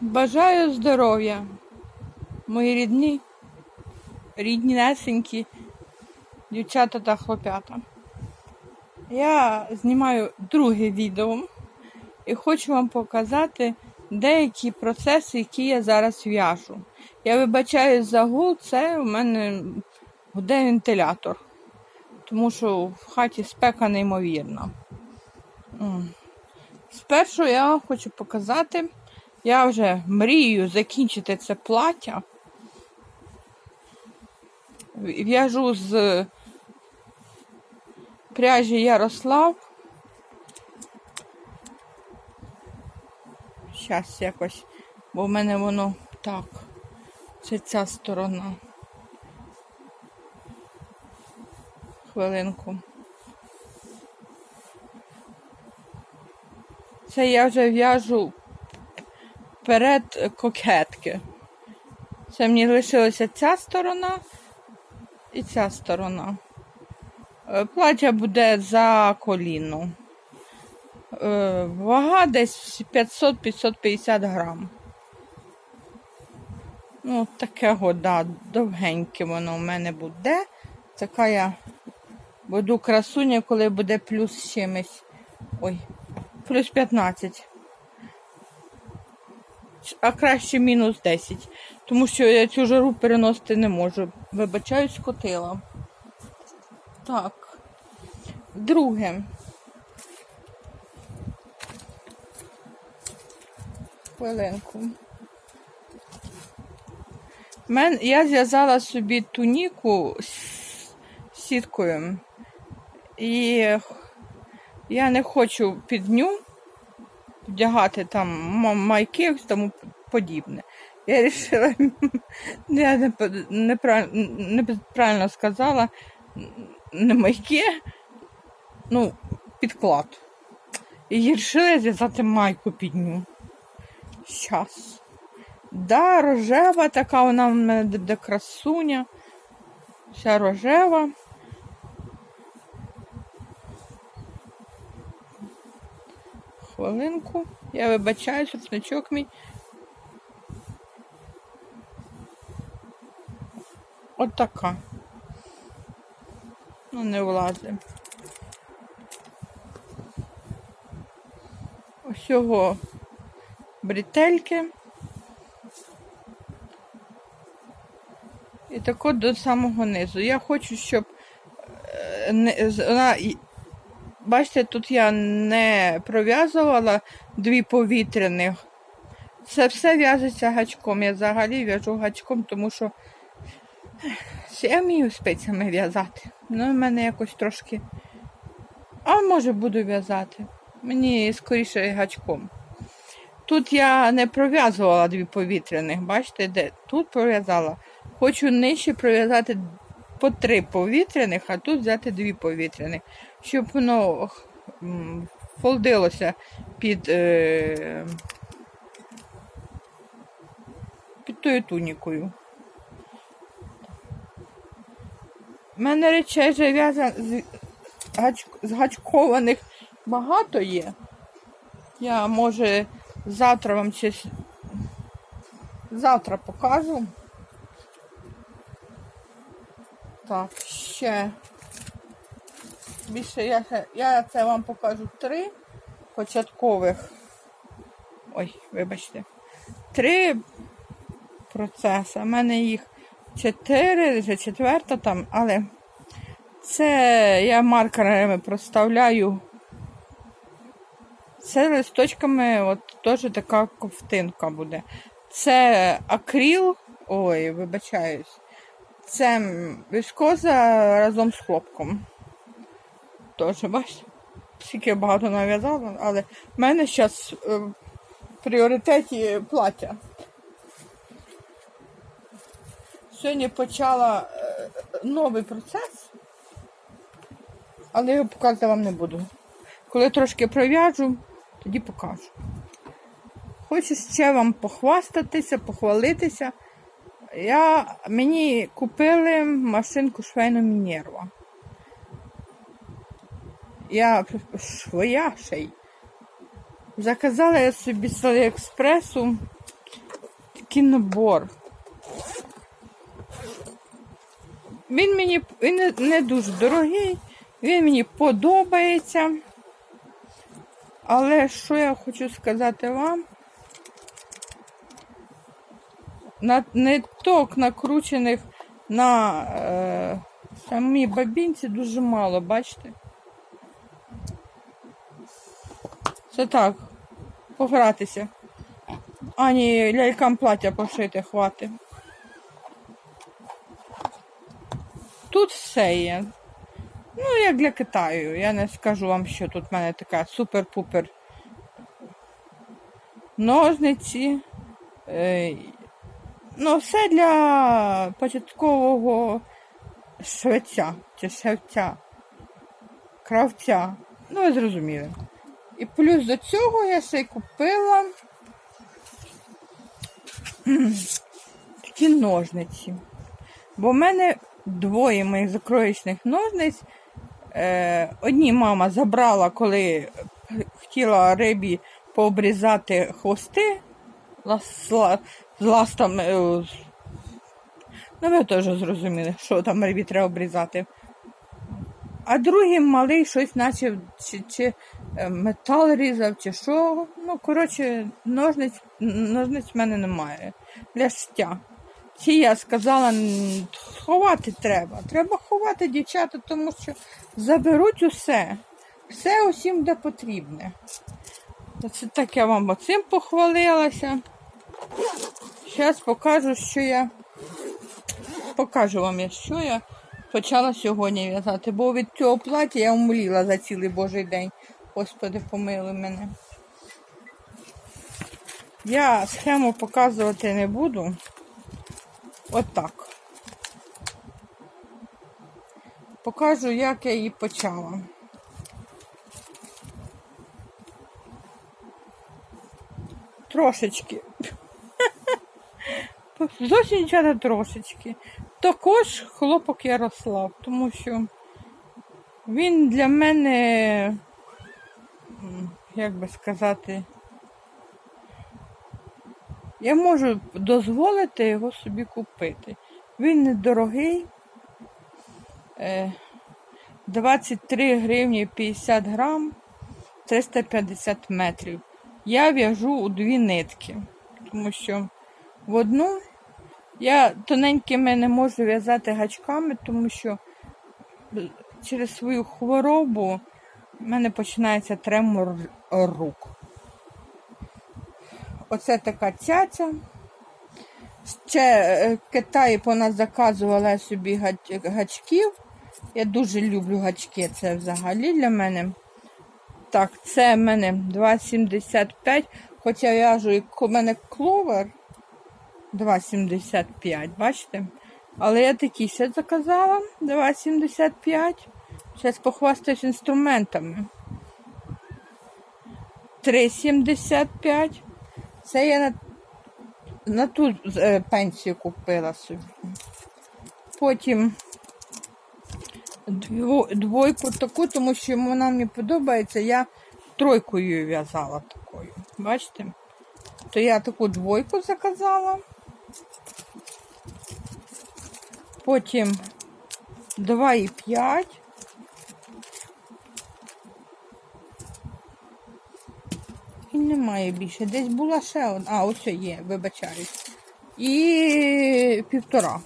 Бажаю здоров'я, мої рідні, рідні несенькі, дівчата та хлопята. Я знімаю друге відео і хочу вам показати деякі процеси, які я зараз в'яжу. Я вибачаю за гул, це у мене гуде вентилятор, тому що в хаті спека неймовірна. Спершу я вам хочу показати. Я вже мрію закінчити це плаття. В'яжу з пряжі Ярослав. Зараз якось, бо в мене воно так. Це ця сторона. Хвилинку. Це я вже в'яжу перед кокетки. Це мені лишилася ця сторона і ця сторона. Е, Плаття буде за коліно. Е, Вага десь 500-550 грам. Ну, таке года, довгеньке воно в мене буде. Така я буду красуня, коли буде плюс чимось. Ой, плюс 15 а краще мінус 10. Тому що я цю жару переносити не можу. Вибачаюсь, скотила. Так. Друге. Хвилинку. Мен, я зв'язала собі туніку з сіткою. І я не хочу під ню вдягати там майки і тому подібне. Я вирішила, я не, неправильно, неправильно сказала, не майки, ну, підклад. І вирішила зв'язати майку під ню. Щас. Да, рожева така вона в мене де красуня. Вся рожева. Хвилинку. Я вибачаюсь, рушничок мій. От така. Ну, не влазить. Усього бретельки. І тако до самого низу. Я хочу, щоб е, вона Бачите, тут я не пров'язувала дві повітряних. Це все в'яжеться гачком. Я взагалі в'яжу гачком, тому що я вмію спицями в'язати. Ну, в мене якось трошки. А може буду в'язати. Мені скоріше гачком. Тут я не пров'язувала дві повітряних, бачите, де? Тут пров'язала. Хочу нижче пров'язати по три повітряних, а тут взяти дві повітряних, щоб воно м, фолдилося під, е, під тою тунікою. У мене речей вже в'язаних з, гач, згачкованих багато є. Я може завтра вам щось завтра покажу. Так, ще більше я, я це вам покажу три початкових. Ой, вибачте. Три процеси. У мене їх чотири, вже четверта там, але це я маркерами проставляю. Це листочками, от теж така ковтинка буде. Це акрил, ой, вибачаюсь. Це віскоза разом з хлопком. Тож, бачите, скільки багато нав'язала, але в мене зараз в пріоритеті плаття. Сьогодні почала е, новий процес, але його показувати вам не буду. Коли трошки пров'яжу, тоді покажу. Хочу ще вам похвастатися, похвалитися. Я, мені купили машинку швейну Мінерва. Я швоя ще й. Заказала я собі з Аліекспресу такий набор. Він мені він не, не дуже дорогий, він мені подобається. Але що я хочу сказати вам? На ниток накручених на е, самій бабінці дуже мало, бачите? Це так, погратися. Ані лялькам плаття пошити хватить. Тут все є. Ну, як для Китаю. Я не скажу вам, що тут в мене така супер-пупер ножниці. Ну, все для початкового швеця чи шевця, кравця. Ну, ви зрозуміли. І плюс до цього я ще й купила такі ножниці. Бо в мене двоє моїх закроєчних ножниць. Е, одні мама забрала, коли хотіла рибі пообрізати хвости з ластами. е, Ну, ви теж зрозуміли, що там рибі треба обрізати. А другий малий щось наче чи, чи е, метал різав, чи що. Ну, коротше, ножниць, ножниць в мене немає для шиття. Ці я сказала, ховати треба. Треба ховати дівчата, тому що заберуть усе. Все усім де потрібне. Це так я вам оцим похвалилася. Зараз покажу, що я покажу вам, що я почала сьогодні в'язати. Бо від цього плаття я умліла за цілий божий день. Господи, помили мене. Я схему показувати не буду. Отак. Покажу, як я її почала. Трошечки. Зовсім нічого трошечки. Також хлопок Ярослав, тому що він для мене, як би сказати, я можу дозволити його собі купити. Він недорогий. Е, 23 гривні 50 грам, 350 метрів. Я в'яжу у дві нитки, тому що в одну я тоненькими не можу в'язати гачками, тому що через свою хворобу в мене починається тремор рук. Оце така цяця. Ще е, в Китаї по заказувала собі гачків. Я дуже люблю гачки, це взагалі для мене. Так, це в мене 2,75. Хоча в'яжу, у мене кловер 2,75, бачите? Але я такий ще заказала 2,75. Зараз похвастаюсь інструментами. 3,75. Це я на, на ту е, пенсію купила собі. Потім дво- двойку таку, тому що вона мені подобається. Я тройкою в'язала такою. Бачите? То я таку двойку заказала. Потім 2,5. І немає більше. Десь була ще одна. А, ось є, вибачаюсь. І півтора.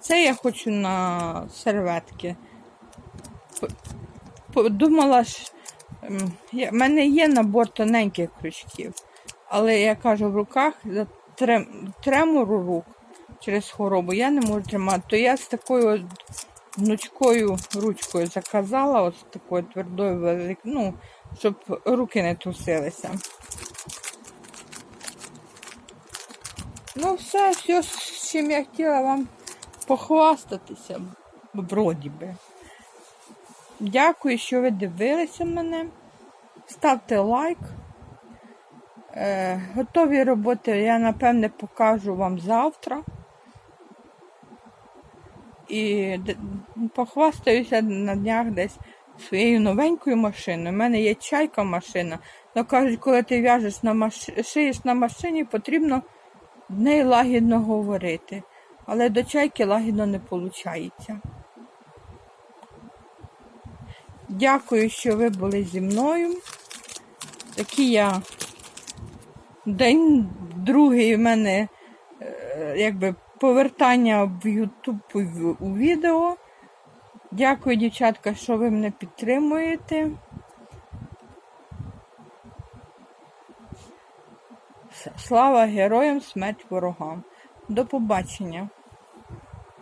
Це я хочу на серветки. Подумала ж, в мене є набор тоненьких крючків, але я кажу, в руках за трем, тремору рук через хворобу я не можу тримати. То я з такою от гнучкою ручкою заказала, ось такою твердою велик, ну, щоб руки не трусилися. Ну, все, все, з чим я хотіла вам похвастатися, вроді би. Дякую, що ви дивилися мене. Ставте лайк. Е, готові роботи я, напевне, покажу вам завтра. І похвастаюся на днях десь своєю новенькою машиною. У мене є чайка машина. Ну кажуть, коли ти в'яжеш на маш... шиєш на машині, потрібно В неї лагідно говорити, але до чайки лагідно не виходить. Дякую, що ви були зі мною. Такий я день другий в мене е, якби повертання в YouTube у відео. Дякую, дівчатка, що ви мене підтримуєте. Слава героям, смерть ворогам. До побачення.